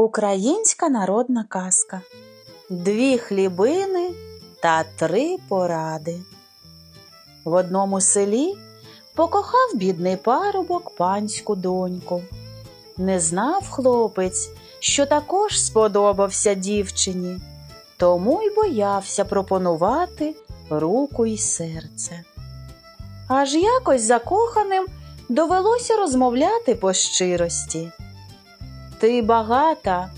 Українська народна казка. Дві хлібини та три поради. В одному селі покохав бідний парубок панську доньку. Не знав хлопець, що також сподобався дівчині, тому й боявся пропонувати руку й серце. Аж якось закоханим довелося розмовляти по щирості. Ти багата,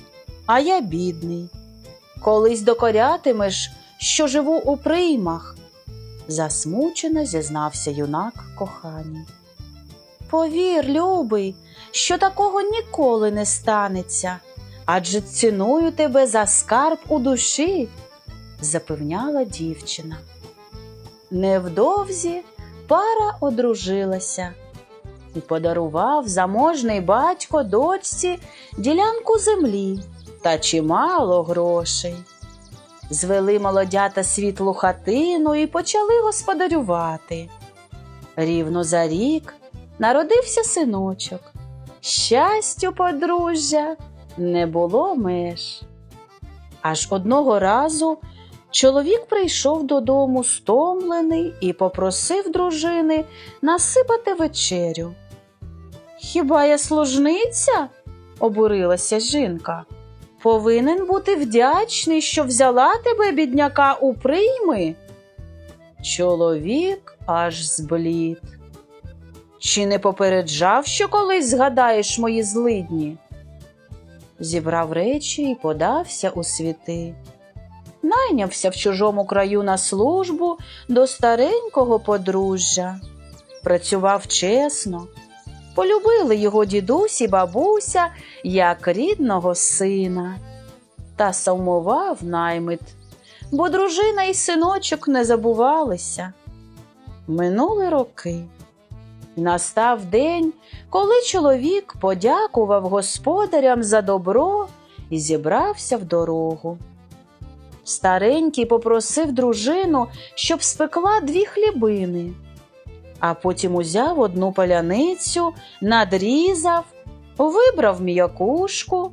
а я бідний. Колись докорятимеш, що живу у приймах, засмучено зізнався юнак коханій. Повір, любий, що такого ніколи не станеться, адже ціную тебе за скарб у душі, запевняла дівчина. Невдовзі пара одружилася і подарував заможний батько дочці ділянку землі та чимало грошей. Звели молодята світлу хатину і почали господарювати. Рівно за рік народився синочок. Щастю подружжя не було меж. Аж одного разу чоловік прийшов додому стомлений і попросив дружини насипати вечерю. Хіба я служниця? обурилася жінка. Повинен бути вдячний, що взяла тебе, бідняка, у прийми. Чоловік аж зблід. Чи не попереджав, що колись згадаєш мої злидні? Зібрав речі і подався у світи. Найнявся в чужому краю на службу до старенького подружжя. Працював чесно, полюбили його дідусь і бабуся як рідного сина. Та сумував наймит, бо дружина і синочок не забувалися. Минули роки. Настав день, коли чоловік подякував господарям за добро і зібрався в дорогу. Старенький попросив дружину, щоб спекла дві хлібини, а потім узяв одну паляницю, надрізав, вибрав м'якушку,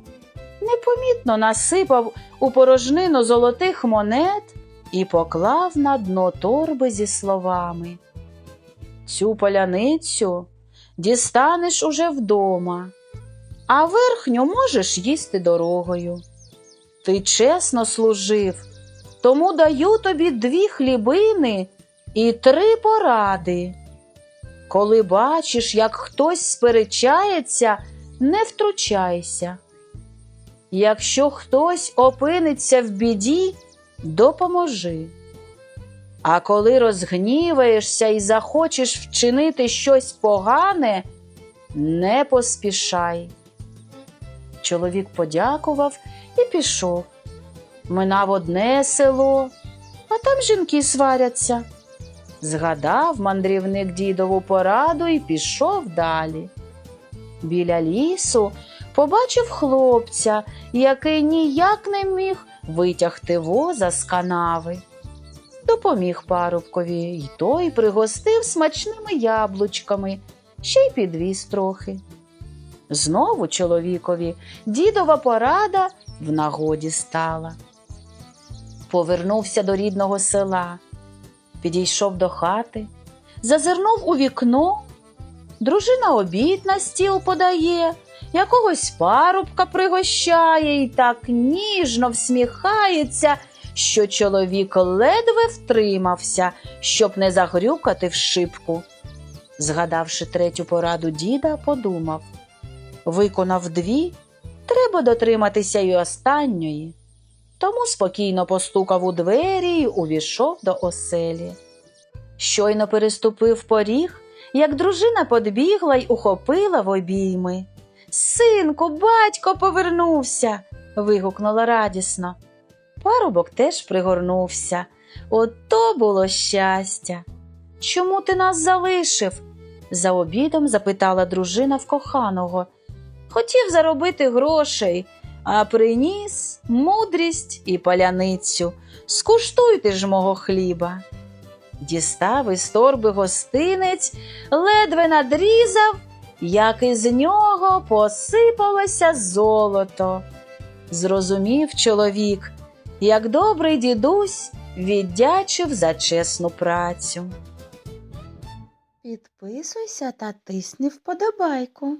непомітно насипав у порожнину золотих монет і поклав на дно торби зі словами. Цю паляницю дістанеш уже вдома, а верхню можеш їсти дорогою. Ти чесно служив, тому даю тобі дві хлібини і три поради. Коли бачиш, як хтось сперечається, не втручайся. Якщо хтось опиниться в біді, допоможи. А коли розгніваєшся і захочеш вчинити щось погане, не поспішай. Чоловік подякував і пішов. Минав одне село, а там жінки сваряться. Згадав мандрівник дідову пораду і пішов далі. Біля лісу побачив хлопця, який ніяк не міг витягти воза з канави. Допоміг парубкові, й той пригостив смачними яблучками, ще й підвіз трохи. Знову чоловікові дідова порада в нагоді стала. Повернувся до рідного села, підійшов до хати, зазирнув у вікно. Дружина обід на стіл подає, якогось парубка пригощає і так ніжно всміхається, що чоловік ледве втримався, щоб не загрюкати в шибку. Згадавши третю пораду діда, подумав виконав дві, треба дотриматися й останньої. Тому спокійно постукав у двері й увійшов до оселі. Щойно переступив поріг, як дружина подбігла й ухопила в обійми. Синку, батько повернувся. вигукнула радісно. Парубок теж пригорнувся. Ото було щастя. Чому ти нас залишив? За обідом запитала дружина в коханого. Хотів заробити грошей, а приніс мудрість і паляницю. Скуштуйте ж мого хліба. Дістав із торби гостинець, ледве надрізав, як із нього посипалося золото. Зрозумів чоловік, як добрий дідусь віддячив за чесну працю. Підписуйся та тисни вподобайку.